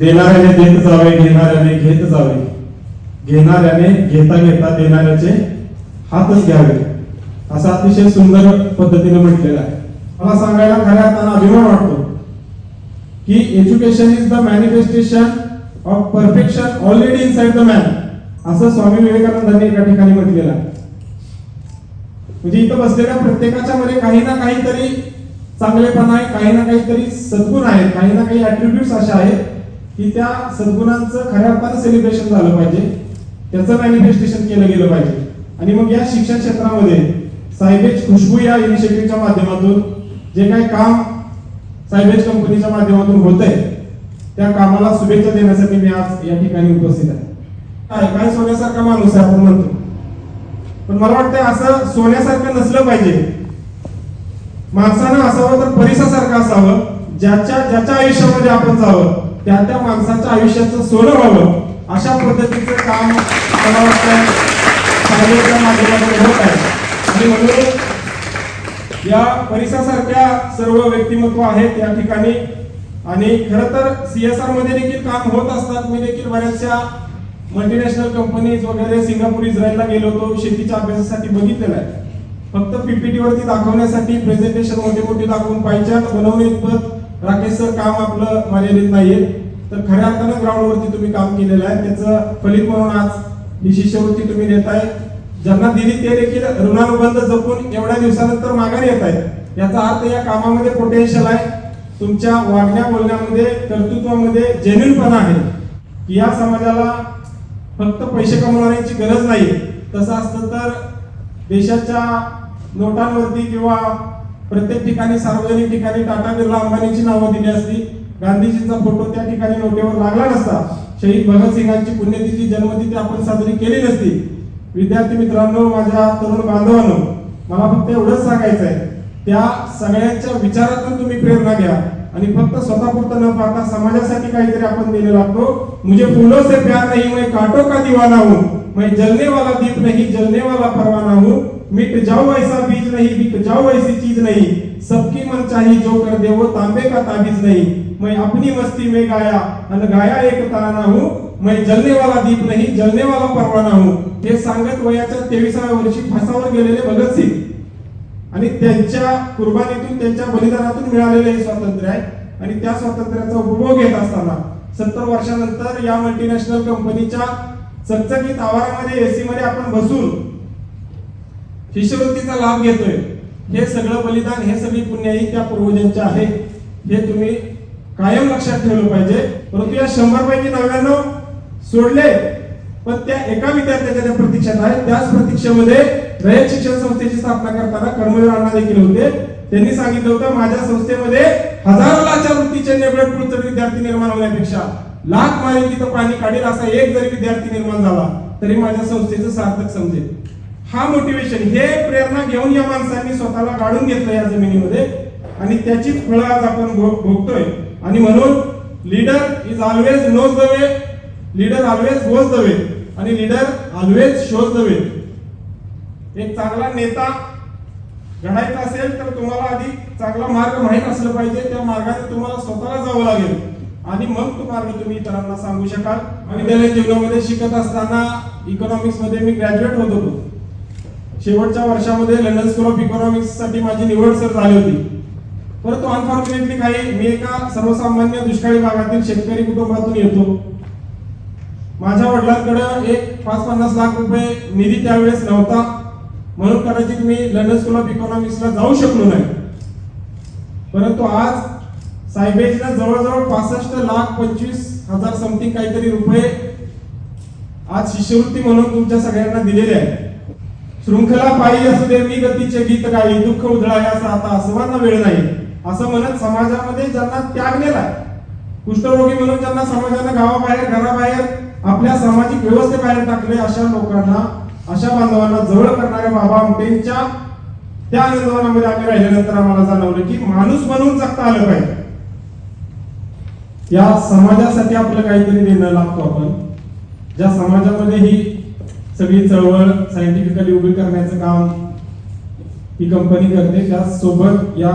देणाऱ्याने देत जावे घेणाऱ्याने घेत जावे. घेणाऱ्याने घेता घेता देणाऱ्याचे हातच घ्यावे. असं अतिशय सुंदर पद्धतीने म्हटलेलं आहे. मला सांगायला खऱ्या अर्थानं अभिमान वाटतो की education is the manifestation of perfection already inside the man असं स्वामी विवेकानंदांनी एका ठिकाणी म्हटलेलं आहे. म्हणजे इथं बसलेल्या प्रत्येकाच्या मध्ये काही ना काहीतरी चांगलेपणा आहे काही ना काहीतरी सद्गुण आहेत काही ना काही ऍट्रिब्युट्स अशा आहेत की त्या सद्गुणांचं खऱ्या अर्थानं सेलिब्रेशन झालं पाहिजे. त्याचं मॅनिफेस्टेशन केलं गेलं पाहिजे. आणि मग या शिक्षण क्षेत्रामध्ये सायबेज खुशबू या इनिशिएटिव्हच्या माध्यमातून जे काही काम सायबेज कंपनीच्या माध्यमातून होत आहे त्या कामाला शुभेच्छा देण्यासाठी मी आज या ठिकाणी उपस्थित आहे. काय काय सोन्यासारखा माणूस आहे आपण म्हणतो. पण मला वाटतं असं सोन्यासारखं नसलं पाहिजे. माणसानं असावं तर परिसासारखं असावं. ज्याच्या ज्याच्या आयुष्यामध्ये आपण जावं. त्या त्या माणसाच्या आयुष्याचं सोनं व्हावं अशा पद्धतीचं काम मला वाटतं माध्यमातून होत आहे. आणि म्हणून या परिसासारख्या सर्व व्यक्तिमत्व आहेत या ठिकाणी. आणि खरं तर सीएसआरमध्ये देखील काम होत असतात. मी देखील बऱ्याचशा मल्टीनॅशनल कंपनीज वगैरे सिंगापूर इस्रायलला गेलो होतो. शेतीच्या अभ्यासासाठी बघितलेलं आहे. फक्त पीपीटी वरती दाखवण्यासाठी प्रेझेंटेशन मोठे मोठे दाखवून पाहिजे बनवणे इतपत राकेश सर काम आपलं मर्यादित नाहीये. तर खऱ्या अर्थानं ग्राउंडवरती तुम्ही काम केलेलं आहे. त्याचं फलित म्हणून आज ही शिष्यवृत्ती तुम्ही आहे. ज्यांना दिली ते देखील ऋणानुबंध जपून एवढ्या दिवसानंतर माघारी येत आहेत. याचा अर्थ या कामामध्ये पोटेन्शियल आहे. तुमच्या वागण्या बोलण्यामध्ये कर्तृत्वामध्ये जेन्युनपणा आहे. की या समाजाला फक्त पैसे कमवण्याची गरज नाही. तसं असतं तर देशाच्या नोटांवरती किंवा प्रत्येक ठिकाणी सार्वजनिक ठिकाणी टाटा बिर्ला अंबानीची नावं दिली असती. गांधीजींचा फोटो त्या ठिकाणी नोटेवर लागला नसता. शहीद भगतसिंगांची पुण्यतिथी जन्मतिथी आपण साजरी केली नसती. विद्यार्थी मित्रांनो माझ्या तरुण बांधवांनो मला फक्त एवढंच सांगायचं आहे त्या सगळ्यांच्या विचारातून तुम्ही प्रेरणा घ्या. आणि फक्त स्वतःपुरतं न पाहता समाजासाठी काहीतरी आपण दिले लागतो. मुझे फुलो से प्यार नाही मैं काटो का दिवाना हूं. मैं जलने वाला दीप नहीं जलने वाला परवाना हूं. मिट जाओ ऐसा बीज नहीं बिक जाओ ऐसी चीज नहीं. सबकी मन चाहिए जो कर दे वो तांबे का ताबीज नहीं. मैं अपनी मस्ती में गाया अन गाया एक तराना हूँ। मैं जलने वाला दीप नहीं जलने वाला परवाना हूँ। हे सांगत वयाच्या तेविसाव्या वर्षी फासावर गेलेले भगतसिंग आणि त्यांच्या कुर्बानीतून त्यांच्या बलिदानातून मिळालेले हे स्वातंत्र्य आहे. आणि त्या स्वातंत्र्याचा उपभोग घेत असताना सत्तर वर्षानंतर या मल्टीनॅशनल कंपनीच्या चकचकीत आवारामध्ये एसी मध्ये आपण बसून शिष्यवृत्तीचा लाभ घेतोय. हे सगळं बलिदान हे सगळी पुण्याही त्या पूर्वजांचे आहे. हे तुम्ही कायम लक्षात ठेवलं पाहिजे. परंतु या शंभर पैकी नव्याण्णव सोडले पण त्या एका विद्यार्थ्याच्या त्या प्रतीक्षात आहे त्याच प्रतीक्षेमध्ये रयत शिक्षण संस्थेची स्थापना करताना कर्मवीर अण्णा देखील होते. त्यांनी सांगितलं होतं माझ्या संस्थेमध्ये हजारो लाखच्या वृत्तीचे नेबळट पुढचे विद्यार्थी निर्माण होण्यापेक्षा लाख मारेल तिथं पाणी काढेल असा एक जरी विद्यार्थी निर्माण झाला तरी माझ्या संस्थेचं सार्थक समजेल. हा मोटिवेशन हे प्रेरणा घेऊन या माणसांनी स्वतःला काढून घेतलं या जमिनीमध्ये. आणि त्याचीच फळं आज आपण भो- भोगतोय. आणि म्हणून leader is always knows the way leader always goes the way आणि leader always shows the way एक चांगला नेता घडायचा असेल तर तुम्हाला आधी चांगला मार्ग माहीत असला पाहिजे. त्या मार्गाने तुम्हाला स्वतःला जावं लागेल. आणि मग तो मार्ग तुम्ही इतरांना सांगू शकाल. आणि विद्यालय जीवनामध्ये शिकत असताना इकॉनॉमिक्समध्ये मी ग्रॅज्युएट होत होतो. शेवटच्या वर्षामध्ये लंडन स्कूल ऑफ इकॉनॉमिक्ससाठी माझी निवड सर झाली होती. परंतु अनफॉर्च्युनेटली काही मी एका सर्वसामान्य दुष्काळी भागातील शेतकरी कुटुंबातून येतो. माझ्या वडिलांकडे एक पाच पन्नास लाख रुपये निधी त्यावेळेस नव्हता. म्हणून कदाचित मी लंडन स्कूल ऑफ इकॉनॉमिक्सला जाऊ शकलो नाही. परंतु आज सायबेजला जवळजवळ पासष्ट लाख पंचवीस हजार समथिंग काहीतरी रुपये आज शिष्यवृत्ती म्हणून तुमच्या सगळ्यांना दिलेले आहे शृंखला पायी असू दे मी गतीचे गीत गाई दुःख उधळाय असं आता असवांना वेळ नाही. असं म्हणत समाजामध्ये ज्यांना त्याग नेलाय कुष्ठरोगी म्हणून ज्यांना समाजानं गावाबाहेर घराबाहेर आपल्या सामाजिक व्यवस्थेबाहेर टाकले अशा लोकांना अशा बांधवांना जवळ करणाऱ्या बाबा आमटेंच्या त्या आंदोलनामध्ये आम्ही राहिल्यानंतर आम्हाला जाणवलं की माणूस म्हणून जगता आलं पाहिजे. या समाजासाठी आपलं काहीतरी देणं लागतो आपण. ज्या समाजामध्ये ही सगळी चळवळ सायंटिफिकली उभी करण्याचं काम ही कंपनी करते त्याचसोबत या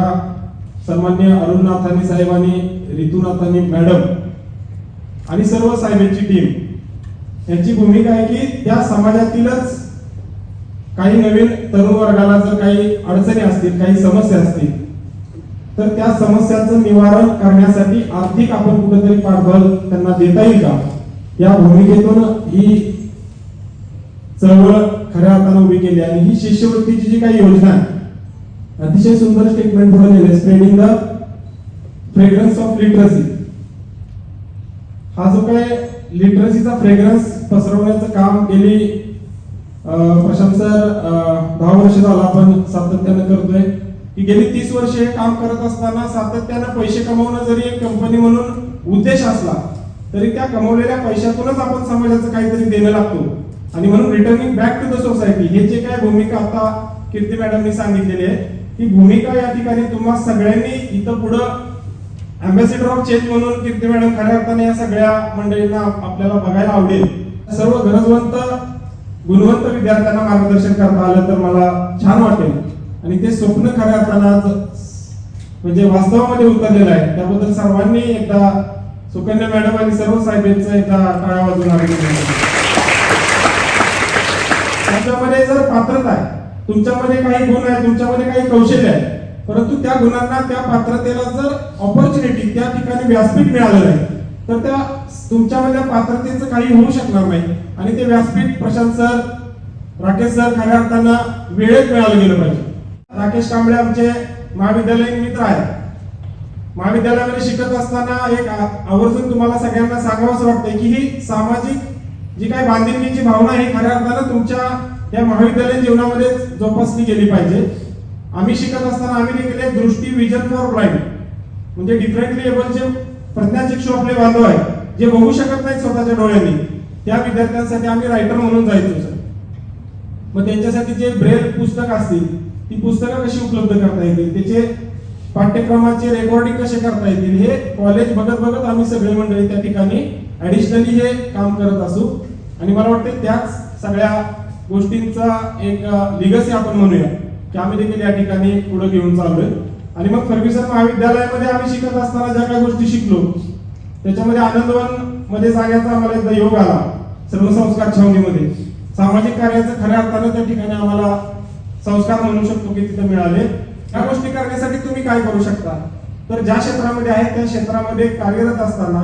सन्मान्य अरुणनाथानी साहेबांनी रितुनाथानी मॅडम आणि सर्व साहेबांची टीम यांची भूमिका आहे की त्या समाजातीलच काही नवीन तरुण वर्गाला जर काही अडचणी असतील काही समस्या असतील तर त्या समस्यांचं निवारण करण्यासाठी आर्थिक आपण कुठेतरी पाठबळ त्यांना देता येईल का? या भूमिकेतून ही चळवळ खऱ्या अर्थानं उभी केली आणि ही शिष्यवृत्तीची जी काही योजना आहे अतिशय सुंदर स्टेटमेंट पुढे लिहिले spreading the fragrance of literacy हा जो काय लिटरसीचा फ्रेग्रन्स पसरवण्याचं काम गेली प्रशांत सर दहा वर्ष झालं आपण सातत्यानं करतोय. की गेली तीस वर्ष हे काम करत असताना सातत्यानं पैसे कमवणं जरी एक कंपनी म्हणून उद्देश असला तरी त्या कमवलेल्या पैशातूनच आपण समाजाचं काहीतरी देणं लागतो. आणि म्हणून returning back to the society हे जे काय भूमिका आता कीर्ती मॅडमनी सांगितलेली आहे ही भूमिका या ठिकाणी तुम्हा सगळ्यांनी इथं पुढं अँबॅसिडर ऑफ चेंज म्हणून कीर्ती मॅडम खऱ्या अर्थाने या सगळ्या मंडळींना आपल्याला बघायला आवडेल. सर्व गरजवंत गुणवंत विद्यार्थ्यांना मार्गदर्शन करता आलं तर मला छान वाटेल. आणि ते स्वप्न खऱ्या अर्थानं आज म्हणजे वास्तवामध्ये उतरलेलं आहे. त्याबद्दल सर्वांनी एकदा सुकन्या मॅडम आणि सर्व साहेबांचं एकदा टाळ्या वाजून अभिनंदन जर पात्रता आहे तुमच्यामध्ये काही गुण आहे तुमच्यामध्ये काही कौशल्य आहे. परंतु त्या गुणांना त्या पात्रतेला जर ऑपॉर्च्युनिटी त्या ठिकाणी व्यासपीठ मिळालं नाही तर त्या तुमच्यामध्ये पात्रतेचं काही होऊ शकणार नाही. आणि ते व्यासपीठ प्रशांत सर राकेश सर खऱ्या अर्थांना वेळेत मिळालं गेलं पाहिजे. राकेश कांबळे आमचे महाविद्यालयीन मित्र आहेत. महाविद्यालयामध्ये शिकत असताना एक आवर्जून तुम्हाला सगळ्यांना सांगावंच वाटतंय की ही सामाजिक जी काही बांधिलकीची भावना आहे खऱ्या अर्थानं तुमच्या या महाविद्यालयीन जीवनामध्ये जोपासली गेली पाहिजे. आम्ही शिकत असताना आम्ही केले दृष्टी विजन फॉर ब्लाइंड म्हणजे डिफरंटली एबलचे प्रज्ञाचक्षू आपले बांधव आहेत जे बघू शकत नाहीत स्वतःच्या डोळ्यांनी त्या विद्यार्थ्यांसाठी आम्ही रायटर म्हणून जायचो सर. मग त्यांच्यासाठी जे ब्रेल पुस्तक असतील ती पुस्तकं कशी उपलब्ध करता येतील? त्याचे पाठ्यक्रमाचे रेकॉर्डिंग कसे करता येतील? हे कॉलेज बघत बघत आम्ही सगळे मंडळी त्या ठिकाणी ऍडिशनली हे काम करत असू. आणि मला वाटते त्याच सगळ्या गोष्टींचा एक लिगसी आपण म्हणूया. की आम्ही देखील या ठिकाणी पुढे घेऊन चाललोय. आणि मग फर्ग्युसन महाविद्यालयामध्ये आम्ही शिकत असताना ज्या काही गोष्टी शिकलो त्याच्यामध्ये आनंदवनमध्ये जाण्याचा आम्हाला एकदा योग आला सर्व संस्कार छावणीमध्ये. सामाजिक कार्याचं खऱ्या अर्थानं त्या ठिकाणी आम्हाला संस्कार म्हणू शकतो की तिथे मिळाले. या गोष्टी करण्यासाठी तुम्ही काय करू शकता? तर ज्या क्षेत्रामध्ये आहे त्या क्षेत्रामध्ये कार्यरत असताना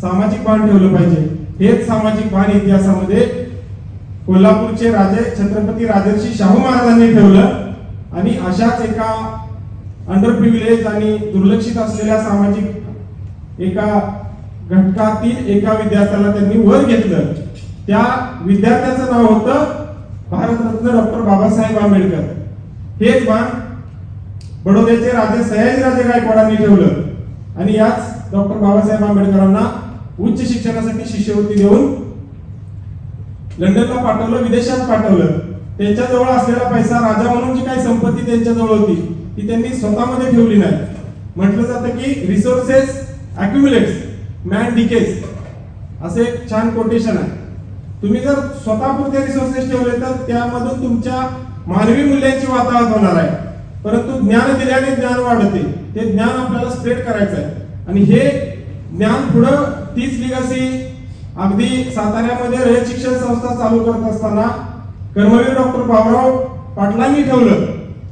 सामाजिक भान ठेवलं पाहिजे. हेच सामाजिक भान इतिहासामध्ये कोल्हापूरचे राजे छत्रपती राजर्षी शाहू महाराजांनी ठेवलं आणि अशाच एका अंडर प्रिव्हिलेज आणि दुर्लक्षित असलेल्या सामाजिक एका घटकातील एका विद्यार्थ्याला त्यांनी वर घेतलं. त्या विद्यार्थ्याचं नाव होतं भारतरत्न डॉक्टर बाबासाहेब आंबेडकर. हेच भान बडोद्याचे राजे सयाजीराजे गायकवाडांनी ठेवलं. आणि याच डॉक्टर बाबासाहेब आंबेडकरांना उच्च शिक्षणासाठी शिष्यवृत्ती देऊन लंडनला पाठवलं विदेशात पाठवलं. त्यांच्याजवळ असलेला पैसा राजा म्हणून जी काही संपत्ती त्यांच्याजवळ होती ती त्यांनी स्वतःमध्ये ठेवली नाही. म्हटलं जातं की रिसोर्सेस अक्युमुलेट्स मॅन डिकेज असे एक छान कोटेशन आहे. तुम्ही जर स्वतःपुरते रिसोर्सेस ठेवले तर त्यामधून तुमच्या मानवी मूल्यांची वातावरण होणार आहे. परंतु ज्ञान दिल्याने ज्ञान वाढते. ते ज्ञान आपल्याला स्प्रेड करायचं आहे. आणि हे ज्ञान पुढं तीच लिगसी अगदी साताऱ्यामध्ये रयत शिक्षण संस्था चालू करत असताना कर्मवीर डॉक्टर बाबराव पाटलांनी ठेवलं.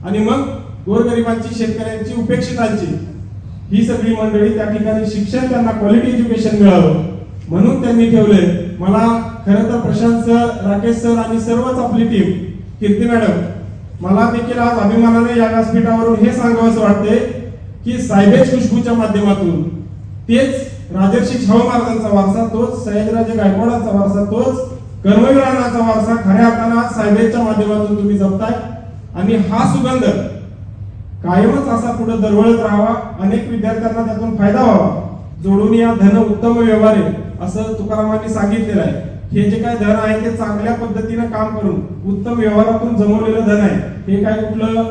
आणि मग गोरगरिबांची शेतकऱ्यांची उपेक्षितांची ही सगळी मंडळी त्या ठिकाणी शिक्षण त्यांना क्वालिटी एज्युकेशन मिळावं म्हणून त्यांनी ठेवले मला खरं तर प्रशांत सर राकेश सर आणि सर्वच आपली टीम कीर्ती मॅडम मला देखील आज अभिमानाने या व्यासपीठावरून हे सांगावंसं वाटते की सायबेज खुशबूच्या माध्यमातून तेच राजर्षी शाहू महाराजांचा वारसा तोच सयाजीराजे गायकवाडांचा वारसा तोच कर्मवीरांचा वारसा खऱ्या अर्थानं साहेबांच्या माध्यमातून तुम्ही जपताय. आणि हा सुगंध कायमच असा पुढे दरवळत राहावा अनेक विद्यार्थ्यांना त्यातून फायदा व्हावा. जोडून या धन उत्तम व्यवहार असं तुकारामांनी सांगितलेलं आहे. हे जे काय धन आहे ते चांगल्या पद्धतीने काम करून उत्तम व्यवहारातून जमवलेलं धन आहे. हे काय कुठलं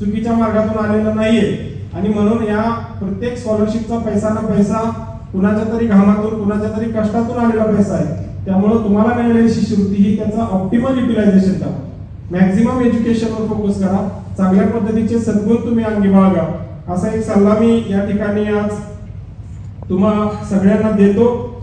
चुकीच्या मार्गातून आलेलं नाहीये. आणि म्हणून या प्रत्येक स्कॉलरशिपचा पैसा ना पैसा कुणाच्या तरी घामातून कुणाच्या तरी कष्टातून आलेला पैसा आहे. त्यामुळे तुम्हाला मिळालेली शिष्यवृत्ती ही त्याचा ऑप्टिमल युटिलायझेशन करा. मॅक्झिमम एज्युकेशनवर फोकस करा. चांगल्या पद्धतीचे सद्गुण तुम्ही अंगी बाळगा. असा एक सल्ला मी या ठिकाणी आज तुम्हा सगळ्यांना देतो.